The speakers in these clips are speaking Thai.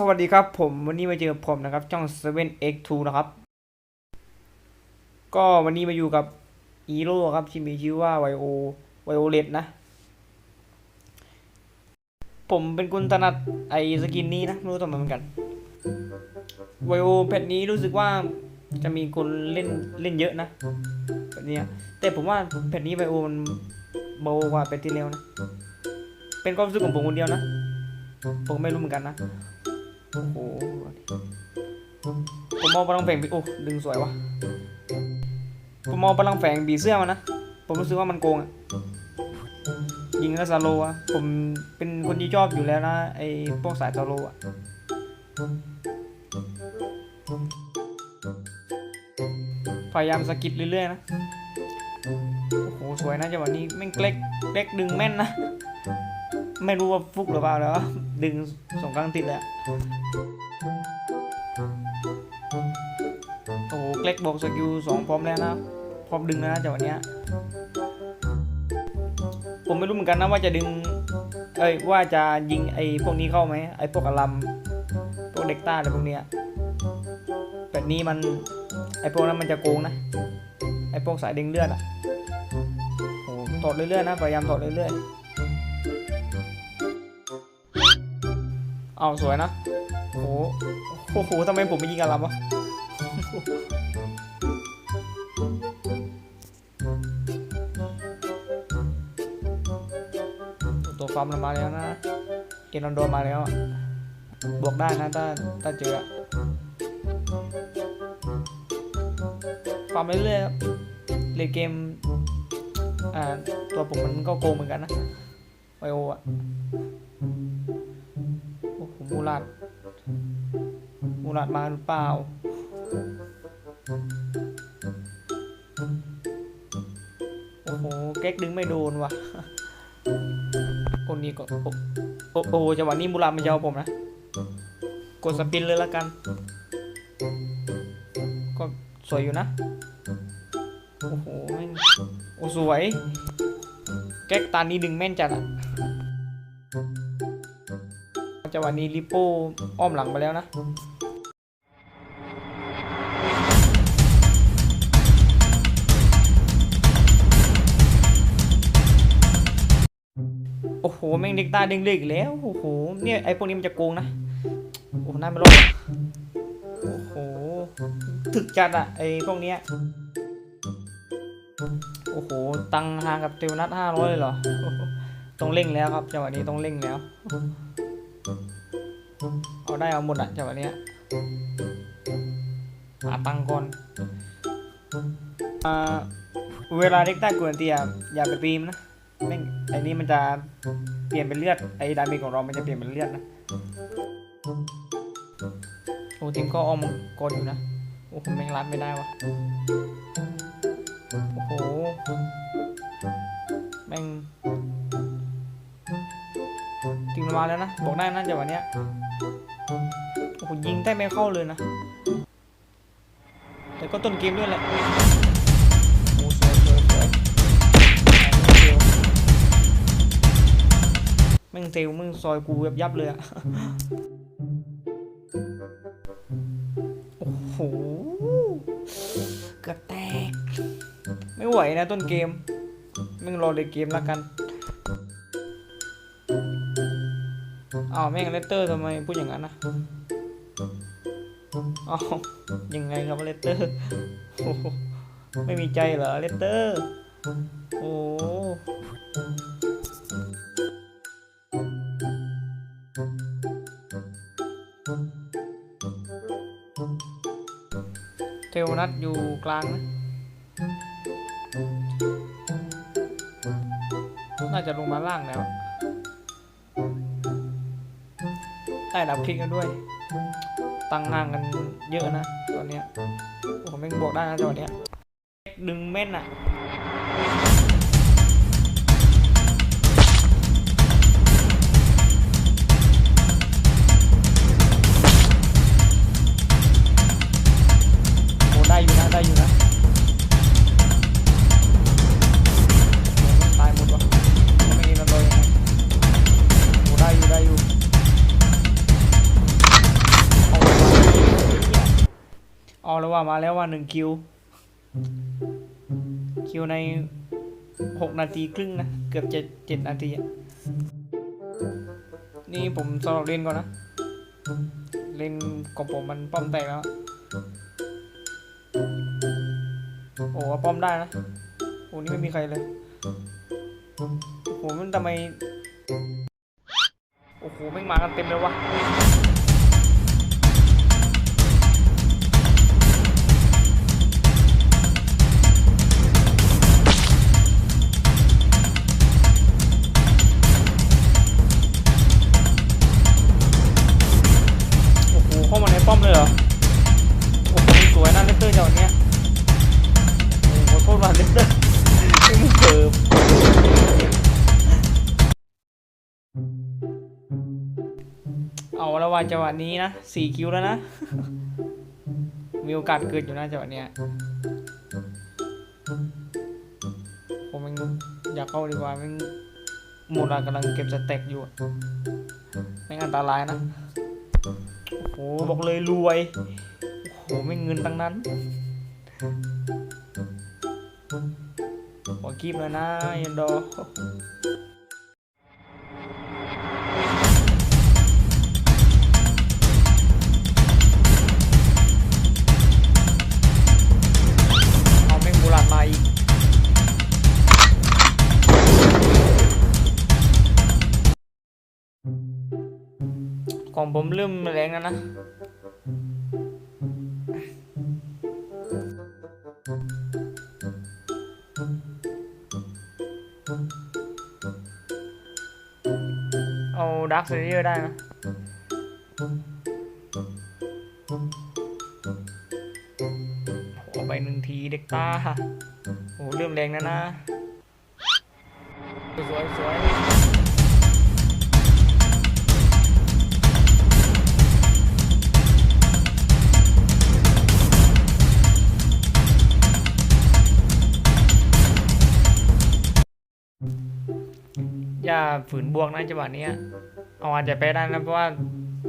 สวัสดีครับผมวันนี้มาเจอผมนะครับช่อง 7x2 นะครับ ก็วันนี้มาอยู่กับอีโร่ครับที่มีชื่อว่าไวโอไวโอเลตนะ ผมเป็นคนถนัดไอสกินนี้นะไม่รู้ทำไมเหมือนกันไวโอแพทนี้รู้สึกว่าจะมีคนเล่นเล่นเยอะนะแบบนี้แต่ผมว่าแพทนี้ไวโอมันเบากว่าแพทที่แล้วนะ เป็นความรู้สึกของผมคนเดียวนะผมไม่รู้เหมือนกันนะ โอ้โหผมมองพลังแฝงบีโอ้ดึงสวยวะผมมองพลังแฝงบีเสื้อมันนะ ผมรู้สึกว่ามันโกงอะยิงแล้วซาโลอะผมเป็นคนที่ชอบอยู่แล้วนะไอ้พวกสายซาโลอะพยายามสกิดเรื่อยๆนะ โอ้โห สวยนะจังหวะนี้แม่งเล็กเล็กดึงแม่นนะ ไม่รู้ว่าฟุกหรือเปล่าแล้ว ดึงสองครั้งติดเลยอะ โอ้โหเกล็กบอกสกิลสองพร้อมแล้วนะพร้อมดึงแล้วนะจากวันเนี้ยผมไม่รู้เหมือนกันนะว่าจะดึง เอ้ยว่าจะยิงไอ้พวกนี้เข้าไหมไอ้พวกอลัมพวกเด็กต้าอะไรพวกเนี้ยแบบนี้มันไอ้พวกนั้นมันจะโกงนะไอ้พวกสายดึงเลือดอะโอ้โหถอดเรื่อยๆนะพยายามถอดเรื่อยๆเอาสวยนะ โอ้โห โอ้โหทำไมผมไม่ยิงอารัมวะตัวฟาร์มเรามาแล้วนะเอ็นอนโดมาแล้ว บวกได้นะถ้าถ้าเจอฟาร์มเรื่อยๆเล่นเกม อ่า ตัวผมมันก็โกงเหมือนกันนะไวโออะโอ้โหมูลัด มูลัดมาหรือเปล่า โอ้โหแก๊กดึงไม่โดนว่ะคนนี้ก็ โอ้โอ้โอ้จังหวะนี้มูลัดมันจะเอาผมนะ กดสปินเลยละกัน ก็สวยอยู่นะ โอ้โห โอ้สวย แก๊กตานี้ดึงแม่นจัดอะ จังหวะนี้ลิโป้อ้อมหลังไปแล้วนะโอ้โหแม่งเด็กตาเด้งเล็กแล้วโอ้โหเนี่ยไอพวกนี้มันจะโกงนะโอ้โหน่าไม่รอดโอ้โหถึกจัดอะไอพวกเนี้ยโอ้โหตังห่างกับเทวนัทห้าร้อยเลยเหรอต้องเร่งแล้วครับจังหวะนี้ต้องเร่งแล้ว เอาได้เอาหมดอะจังหวะเนี้ยหาตังก่อนอเวลาเด็กได้กวนเตียอย่าไปปีมนะแม่งไอ้นี่มันจะเปลี่ยนเป็นเลือดไอ้ดาเมจของเรา มันจะเปลี่ยนเป็นเลือดนะโอ้ทีมก็ออมกรอยู่นะโอ้โหแม่งรัดไม่ได้วะโอ้โหแม่งทีมมาแล้วนะ บอกได้นะจังหวะเนี้ย โอ้โหยิงได้ไม่เข้าเลยนะ แต่ก็ต้นเกมด้วยแหละโอ้สวยสวยสวยแม่งเซลมึงซอยกูยับยับเลยอะโอ้โหเกือบแตก ไม่ไหวนะต้นเกม มึงรอเลยเกมละกันอ้าวแม่งเลตเตอร์ทำไมพูดอย่างนั้นนะ อ้ายังไงครับเลตเตอร์โอ้โหไม่มีใจเหรอเลตเตอร์ โอ้เทวนัทอยู่กลางนะ น่าจะลงมาล่างแล้ว ได้ดับคลิกกันด้วย ตั้งห่างกันเยอะนะตอนเนี้ยผมไม่งบวกได้นะจังหวเนี้ยดึงเม่นอะโอ้ได้อยู่นะได้อยู่นะ้ว่ามาแล้วว่าหนึ่งคิว คิวในหกนาทีครึ่งนะ เกือบเจ็ดเจ็ดนาทีนี่ผมสอบเล่นก่อนนะ เล่นของผมมันป้อมแตกแล้ว โอ้ป้อมได้นะ โอ้นี่ไม่มีใครเลยโอ้มันทำไม โอ้โหไม่งมากันเต็มเลยวะ แล้วว่าจังหวะนี้นะสี่คิวแล้วนะ มีโอกาสเกิดอยู่นะจังหวะเนี้ยผมมันอยากเข้าดีกว่ามันหมดอะกำลังเก็บสเต็กอยู่ไม่งอันตรายนะโอ้บอกเลยรวยโอ้โหไม่เงินตั้งนั้นขอกีบเลยนะยันดอ เริ่มแรงแล้วนะ เอาดักเซเรียได้นะโอ้ไปหนึ่งทีเด็กตา โอ้เริ่มแรงแล้วนะ สวยสวย ฝืนบวกนะจังหวะนี้เอาอาจจะไปได้นะเพราะว่า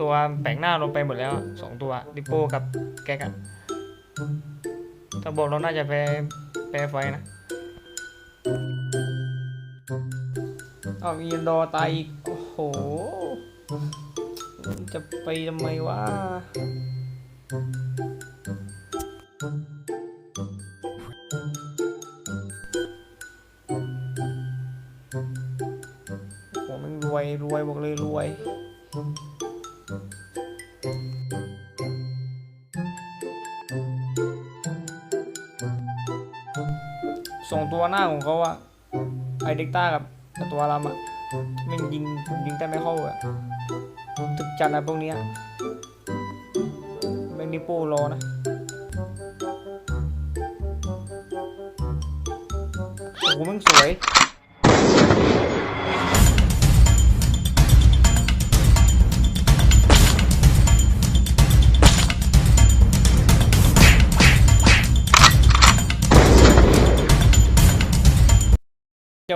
ตัวแปลงหน้าลงไปหมดแล้วสองตัวดิโป้กับแก๊กอะถ้าบวกเราน่าจะแพ้แพ้ไฟนะเอามีนดอตายอีกโอ้โห จะไปทำไมวะ วยรวยบอกเลยรวยส่งตัวหน้าของเขาอะไอเด็กต้ากับตัวลำอะแม่ยิงยิงแต่ไม่เข้าอะตึกจัดอะไรพวกเนี้ยแม่งนิโป้รอนะโอ้โหม่งสวย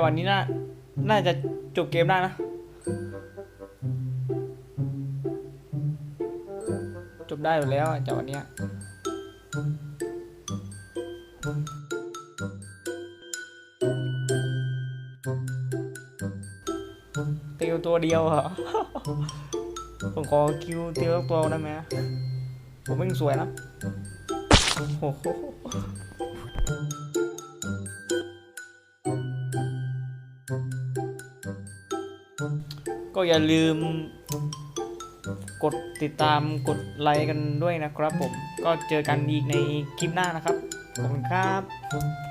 วะนี้น่า น่าจะจบเกมได้นะ จบได้อยู่แล้วอะจังหวะเนี้ยเตียวตัวเดียวเหรอ ผมขอคิวเตียวตัวได้ไหมผมไม่งสวยนะโอ้โห อย่าลืม กดติดตามกดไลค์กันด้วยนะครับผม ก็เจอกันอีกในคลิปหน้านะครับ ขอบคุณครับ